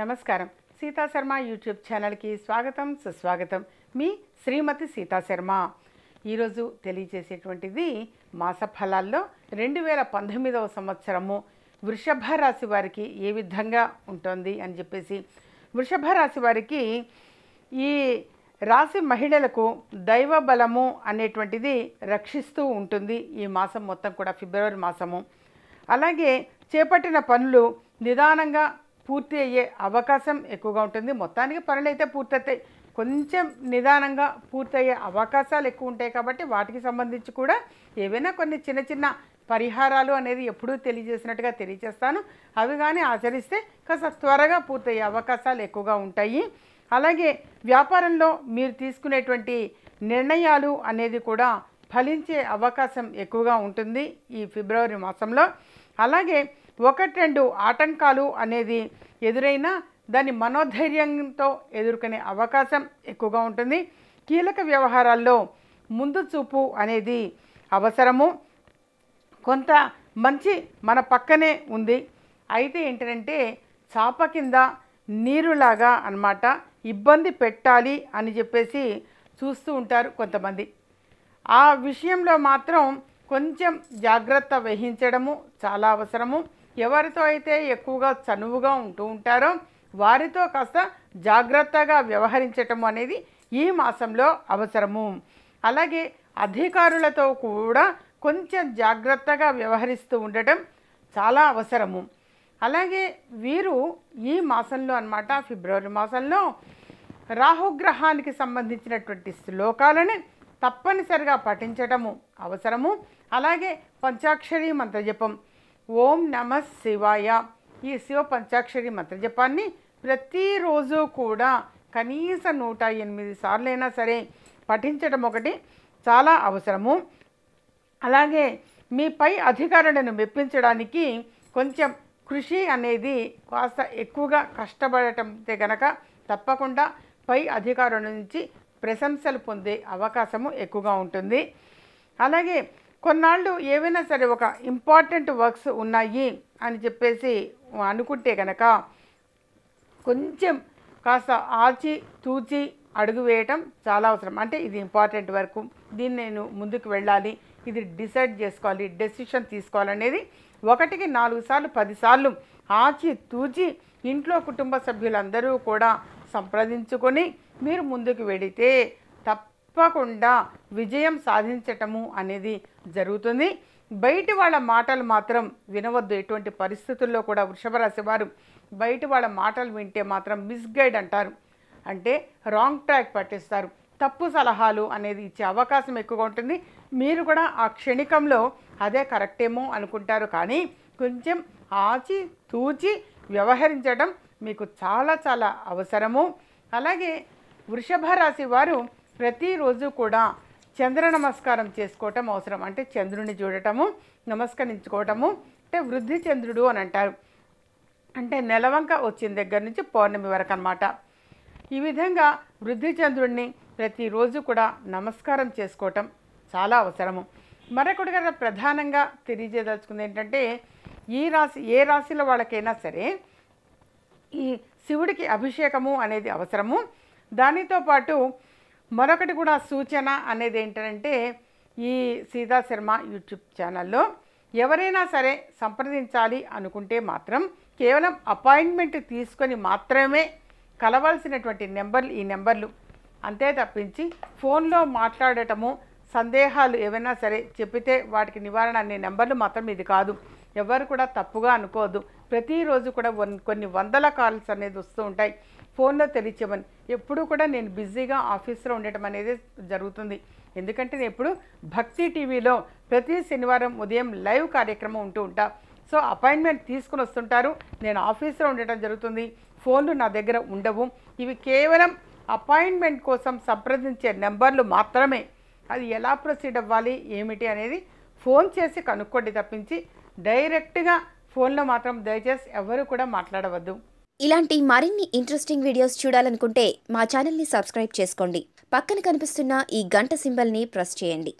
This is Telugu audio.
నమస్కారం. సీతా శర్మ యూట్యూబ్ ఛానల్కి స్వాగతం సుస్వాగతం. మీ శ్రీమతి సీతా శర్మ. ఈరోజు తెలియజేసేటువంటిది మాస ఫలాల్లో రెండు వేల పంతొమ్మిదవ సంవత్సరము వృషభ రాశి వారికి ఏ విధంగా ఉంటుంది అని చెప్పేసి వృషభ రాశి వారికి ఈ రాశి మహిళలకు దైవ బలము అనేటువంటిది రక్షిస్తూ ఉంటుంది ఈ మాసం మొత్తం కూడా ఫిబ్రవరి మాసము. అలాగే చేపట్టిన పనులు నిదానంగా పూర్తి అయ్యే అవకాశం ఎక్కువగా ఉంటుంది. మొత్తానికి పనులు అయితే పూర్తవుతాయి. కొంచెం నిదానంగా పూర్తయ్యే అవకాశాలు ఎక్కువ ఉంటాయి కాబట్టి వాటికి సంబంధించి కూడా ఏవైనా కొన్ని చిన్న చిన్న పరిహారాలు అనేది ఎప్పుడూ తెలియజేసినట్టుగా తెలియజేస్తాను. అవి కానీ ఆచరిస్తే కాస్త త్వరగా పూర్తయ్యే అవకాశాలు ఎక్కువగా ఉంటాయి. అలాగే వ్యాపారంలో మీరు తీసుకునేటువంటి నిర్ణయాలు అనేది కూడా ఫలించే అవకాశం ఎక్కువగా ఉంటుంది ఈ ఫిబ్రవరి మాసంలో. అలాగే ఒకటి రెండు ఆటంకాలు అనేది ఎదురైనా దాన్ని మనోధైర్యంతో ఎదుర్కొనే అవకాశం ఎక్కువగా ఉంటుంది. కీలక వ్యవహారాల్లో ముందు చూపు అనేది అవసరము. కొంత మంచి మన పక్కనే ఉంది. అయితే ఏంటంటే చాప కింద నీరులాగా అన్నమాట ఇబ్బంది పెట్టాలి అని చెప్పేసి చూస్తూ ఉంటారు కొంతమంది. ఆ విషయంలో మాత్రం కొంచెం జాగ్రత్త వహించడము చాలా అవసరము. ఎవరితో అయితే ఎక్కువగా చనువుగా ఉంటూ ఉంటారో వారితో కాస్త జాగ్రత్తగా వ్యవహరించటం అనేది ఈ మాసంలో అవసరము. అలాగే అధికారులతో కూడా కొంచెం జాగ్రత్తగా వ్యవహరిస్తూ ఉండటం చాలా అవసరము. అలాగే వీరు ఈ మాసంలో అన్నమాట ఫిబ్రవరి మాసంలో రాహుగ్రహానికి సంబంధించినటువంటి శ్లోకాలను తప్పనిసరిగా పఠించటము అవసరము. అలాగే పంచాక్షరి మంత్రజపం ఓం నమ శివాయ. ఈ శివ పంచాక్షరి మంత్రజపాన్ని ప్రతిరోజు కూడా కనీసం నూట ఎనిమిది సార్లైనా సరే పఠించడం ఒకటి చాలా అవసరము. అలాగే మీ పై అధికారులను మెప్పించడానికి కొంచెం కృషి అనేది కాస్త ఎక్కువగా కష్టపడటంతే గనక తప్పకుండా పై అధికారుల నుంచి ప్రశంసలు పొందే అవకాశము ఎక్కువగా ఉంటుంది. అలాగే కొన్నాళ్ళు ఏవైనా సరే ఒక ఇంపార్టెంట్ వర్క్స్ ఉన్నాయి అని చెప్పేసి అనుకుంటే కనుక కొంచెం కాస్త ఆచి తూచి అడుగు వేయటం చాలా అవసరం. అంటే ఇది ఇంపార్టెంట్ వరకు. దీన్ని నేను ముందుకు వెళ్ళాలి. ఇది డిసైడ్ చేసుకోవాలి. డెసిషన్ తీసుకోవాలనేది ఒకటికి నాలుగు సార్లు పదిసార్లు ఆచి తూచి ఇంట్లో కుటుంబ సభ్యులందరూ కూడా సంప్రదించుకొని మీరు ముందుకు వెడితే తప్పకుండా విజయం సాధించటము అనేది జరుగుతుంది. బయటి వాళ్ళ మాటలు మాత్రం వినవద్దు. ఎటువంటి పరిస్థితుల్లో కూడా వృషభ రాశి వారు బయటి వాళ్ళ మాటలు వింటే మాత్రం మిస్గైడ్ అంటారు. అంటే రాంగ్ ట్రాక్ పట్టిస్తారు. తప్పు సలహాలు అనేది ఇచ్చే అవకాశం ఎక్కువగా ఉంటుంది. మీరు కూడా ఆ క్షణికంలో అదే కరెక్టేమో అనుకుంటారు. కానీ కొంచెం ఆచి తూచి వ్యవహరించడం మీకు చాలా చాలా అవసరము. అలాగే వృషభ రాశి వారు ప్రతిరోజు కూడా చంద్ర నమస్కారం చేసుకోవటం అవసరం. అంటే చంద్రుని చూడటము నమస్కరించుకోవటము అంటే వృద్ధి చంద్రుడు అని అంటారు. అంటే నెలవంక వచ్చిన దగ్గర నుంచి పౌర్ణమి వరకు అనమాట ఈ విధంగా వృద్ధి చంద్రుడిని ప్రతిరోజు కూడా నమస్కారం చేసుకోవటం చాలా అవసరము. మరొకటిగా ప్రధానంగా తెలియజేయదలుచుకుంది ఏంటంటే ఈ రాశి ఏ రాశిలో వాళ్ళకైనా సరే ఈ శివుడికి అభిషేకము అనేది అవసరము. దానితో పాటు మరొకటి కూడా సూచన అనేది ఏంటంటే ఈ సీతా శర్మ యూట్యూబ్ ఛానల్లో ఎవరైనా సరే సంప్రదించాలి అనుకుంటే మాత్రం కేవలం అపాయింట్మెంట్ తీసుకొని మాత్రమే కలవాల్సినటువంటి నెంబర్లు ఈ నెంబర్లు. అంతే తప్పించి ఫోన్లో మాట్లాడటము సందేహాలు ఏవైనా సరే చెప్పితే వాటికి నివారణ అనే నెంబర్లు మాత్రం ఇది కాదు. ఎవరు కూడా తప్పుగా అనుకోవద్దు. ప్రతిరోజు కూడా వన్- కొన్ని వందల కాల్స్ అనేది వస్తూ ఉంటాయి. ఫోన్లో తెలియచేమని ఎప్పుడు కూడా నేను బిజీగా ఆఫీస్లో ఉండటం అనేది జరుగుతుంది. ఎందుకంటే నేను ఎప్పుడు భక్తి టీవీలో ప్రతి శనివారం ఉదయం లైవ్ కార్యక్రమం ఉంటూ ఉంటా. సో అపాయింట్మెంట్ తీసుకుని వస్తుంటారు. నేను ఆఫీస్లో ఉండటం జరుగుతుంది. ఫోన్లు నా దగ్గర ఉండవు. ఇవి కేవలం అపాయింట్మెంట్ కోసం సంప్రదించే నెంబర్లు మాత్రమే. అది ఎలా ప్రొసీడ్ అవ్వాలి? ఏమిటి అనేది ఫోన్ చేసి కనుక్కోండి తప్పించి డైరెక్ట్గా ఫోన్లో మాత్రం దయచేసి ఎవరు కూడా మాట్లాడవద్దు. ఇలాంటి మరిన్ని ఇంట్రెస్టింగ్ వీడియోస్ చూడాలనుకుంటే మా ఛానల్ని సబ్స్క్రైబ్ చేసుకోండి. పక్కన కనిపిస్తున్న ఈ గంట సింబల్ని ప్రెస్ చేయండి.